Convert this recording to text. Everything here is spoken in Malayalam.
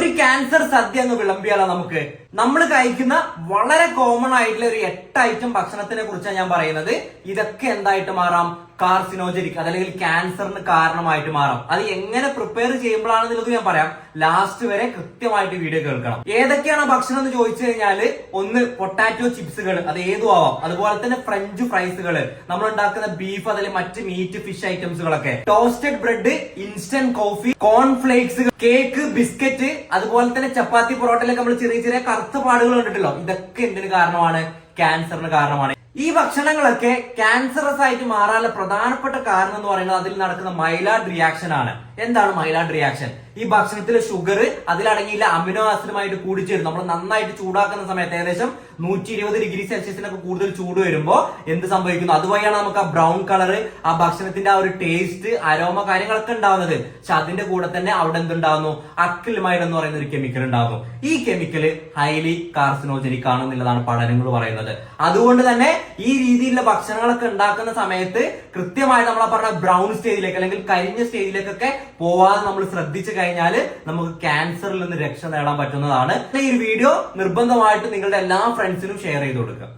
ഒരു ക്യാൻസർ സദ്യ എന്ന് വിളമ്പിയാലോ നമുക്ക്? നമ്മൾ കഴിക്കുന്ന വളരെ കോമൺ ആയിട്ടുള്ള ഒരു എട്ട് ഐറ്റം ഭക്ഷണത്തിനെ കുറിച്ചാണ് ഞാൻ പറയുന്നത്. ഇതൊക്കെ എന്തായിട്ട് മാറാം? കാർസിനോജനിക് അതല്ലെങ്കിൽ ക്യാൻസറിന് കാരണമായിട്ട് മാറാം. അത് എങ്ങനെ പ്രിപ്പയർ ചെയ്യുമ്പോഴാണെന്നുള്ളത് ഞാൻ പറയാം. ലാസ്റ്റ് വരെ കൃത്യമായിട്ട് വീഡിയോ കേൾക്കണം. ഏതൊക്കെയാണ് ഭക്ഷണം എന്ന് ചോദിച്ചു കഴിഞ്ഞാൽ ഒന്ന് പൊട്ടാറ്റോ ചിപ്സുകൾ അത് ഏതും ആവാം. അതുപോലെ തന്നെ ഫ്രഞ്ച് ഫ്രൈസുകൾ നമ്മൾ ഉണ്ടാക്കുന്ന ബീഫ് അതല്ലെങ്കിൽ മറ്റ് meat fish ഐറ്റംസുകളൊക്കെ toasted bread instant coffee cornflakes cake biscuit അതുപോലെ തന്നെ ചപ്പാത്തി പൊറോട്ടയിലൊക്കെ നമ്മൾ ചെറിയ ചെറിയ കറുത്ത പാടുകൾ കണ്ടിട്ടല്ലോ ഇതൊക്കെ എന്തിനു കാരണമാണ്? ക്യാൻസറിന് കാരണമാണ്. ഈ ഭക്ഷണങ്ങളൊക്കെ ക്യാൻസറസ് ആയിട്ട് മാറാനുള്ള പ്രധാനപ്പെട്ട കാരണം എന്ന് പറയുന്നത് അതിൽ നടക്കുന്ന മൈലാഡ് റിയാക്ഷൻ ആണ്. എന്താണ് മൈലാഡ് റിയാക്ഷൻ? ഈ ഭക്ഷണത്തിലെ ഷുഗർ അതിലടങ്ങിയില്ല അമിനോ ആസിഡുമായിട്ട് കൂടിച്ചേരും. നമ്മൾ നന്നായിട്ട് ചൂടാക്കുന്ന സമയത്ത് ഏകദേശം നൂറ്റി ഇരുപത് ഡിഗ്രി സെൽഷ്യസിനൊക്കെ കൂടുതൽ ചൂട് വരുമ്പോൾ എന്ത് സംഭവിക്കുന്നു? അതുവഴിയാണ് നമുക്ക് ആ ബ്രൗൺ കളർ ആ ഭക്ഷണത്തിന്റെ ആ ഒരു ടേസ്റ്റ് അരോമ കാര്യങ്ങളൊക്കെ ഉണ്ടാവുന്നത്. പക്ഷെ അതിന്റെ കൂടെ തന്നെ അവിടെ എന്തുണ്ടാവുന്നു? അക്കിലുമായിട്ട് എന്ന് പറയുന്ന ഒരു കെമിക്കൽ ഉണ്ടാവുന്നു ഈ കെമിക്കൽ ഹൈലി കാർസിനോജനിക് ആണ് എന്നുള്ളതാണ് പഠനങ്ങൾ പറയുന്നത്. അതുകൊണ്ട് തന്നെ ഈ രീതിയിലുള്ള ഭക്ഷണങ്ങളൊക്കെ ഉണ്ടാക്കുന്ന സമയത്ത് കൃത്യമായിട്ട് നമ്മൾ പറഞ്ഞ ബ്രൗൺ സ്റ്റേജിലേക്ക് അല്ലെങ്കിൽ കരിഞ്ഞ സ്റ്റേജിലേക്കൊക്കെ പോവാതെ നമ്മൾ ശ്രദ്ധിച്ചു കഴിഞ്ഞാൽ നമുക്ക് ക്യാൻസറിൽ നിന്ന് രക്ഷ നേടാൻ പറ്റുന്നതാണ്. ഈ വീഡിയോ നിർബന്ധമായിട്ട് നിങ്ങളുടെ എല്ലാ ഫ്രണ്ട്സിനും ഷെയർ ചെയ്ത് കൊടുക്കുക.